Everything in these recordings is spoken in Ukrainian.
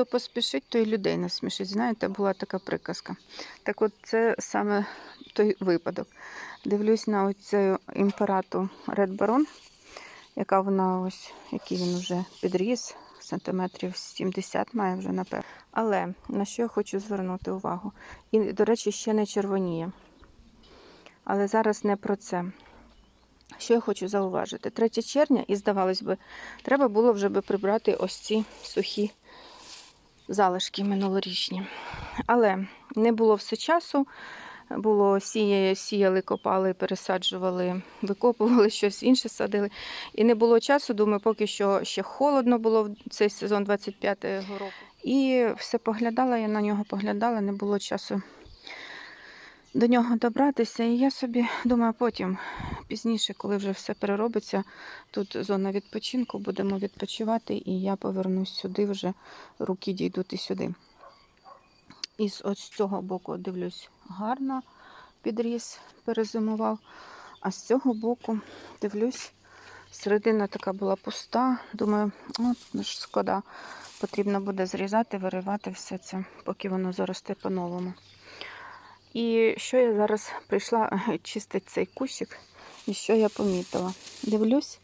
хто поспішить, той людей не смішить. Знаєте, була така приказка. Так от це саме той випадок. Дивлюсь на оцю імперату Red Baron, яка вона ось, який він вже підріс, сантиметрів 70 має вже напевно. Але на що я хочу звернути увагу? І, до речі, ще не червоніє. Але зараз не про це. Що я хочу зауважити? 3 червня, і здавалось би, треба було вже би прибрати ось ці сухі залишки минулорічні. Але не було все часу. Було сіє, сіяли, копали, пересаджували, викопували щось інше садили. І не було часу, думаю, поки що ще холодно було в цей сезон 25-го року. І все поглядала, я на нього поглядала, не було часу до нього добратися. І я собі думаю, потім, пізніше, коли вже все переробиться, тут зона відпочинку, будемо відпочивати, і я повернусь сюди, вже руки дійдуть і сюди. І з цього боку дивлюсь гарно підріс, перезимував. А з цього боку дивлюсь, середина така була пуста. Думаю, ну ж шкода, потрібно буде зрізати, виривати все це, поки воно заросте по-новому. І що я зараз прийшла чистити цей кущик, і що я помітила? Дивлюсь,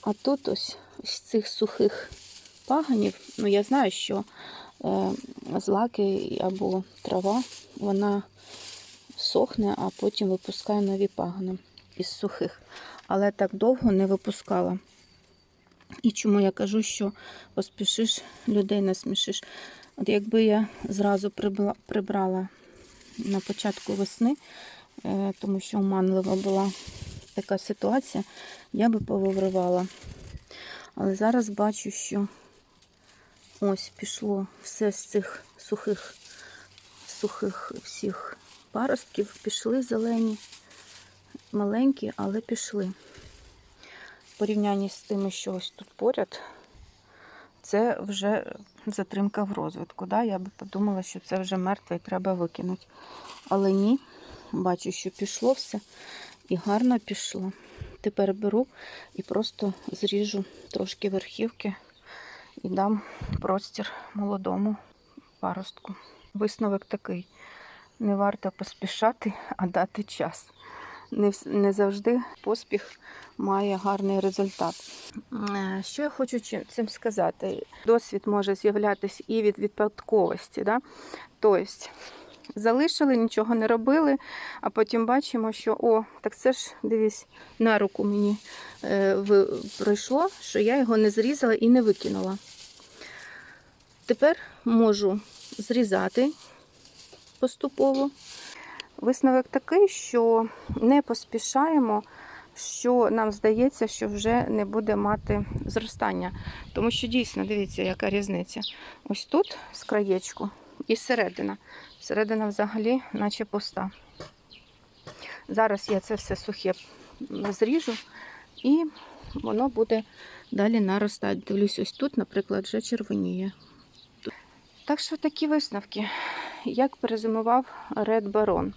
а тут ось з цих сухих паганів, ну я знаю, що е, злаки або трава, вона сохне, а потім випускає нові пагани із сухих. Але так довго не випускала. І чому я кажу, що поспішиш, людей не смішиш. От якби я зразу прибрала на початку весни, е, тому що оманлива була така ситуація, я би повивривала. Але зараз бачу, що ось пішло все з цих сухих, сухих всіх паростків, пішли зелені, маленькі, але пішли. В порівнянні з тими, що ось тут поряд, це вже затримка в розвитку. Да? Я би подумала, що це вже мертве і треба викинути. Але ні, бачу, що пішло все і гарно пішло. Тепер беру і просто зріжу трошки верхівки і дам простір молодому паростку. Висновок такий: не варто поспішати, а дати час. Не, не завжди поспіх має гарний результат. Е, Що я хочу цим сказати? Досвід може з'являтися і від випадковості. Да? Тобто, залишили, нічого не робили, а потім бачимо, що о, так це ж дивись, на руку мені е, ви- пройшло, що я його не зрізала і не викинула. Тепер можу зрізати поступово. Висновок такий, що не поспішаємо, що нам здається, що вже не буде мати зростання. Тому що дійсно, дивіться, яка різниця. Ось тут з краєчку і середина. Середина взагалі наче пуста. Зараз я це все сухе зріжу і воно буде далі наростати. Дивлюсь, ось тут, наприклад, вже червоніє. Так що такі висновки. Як перезимував Red Baron.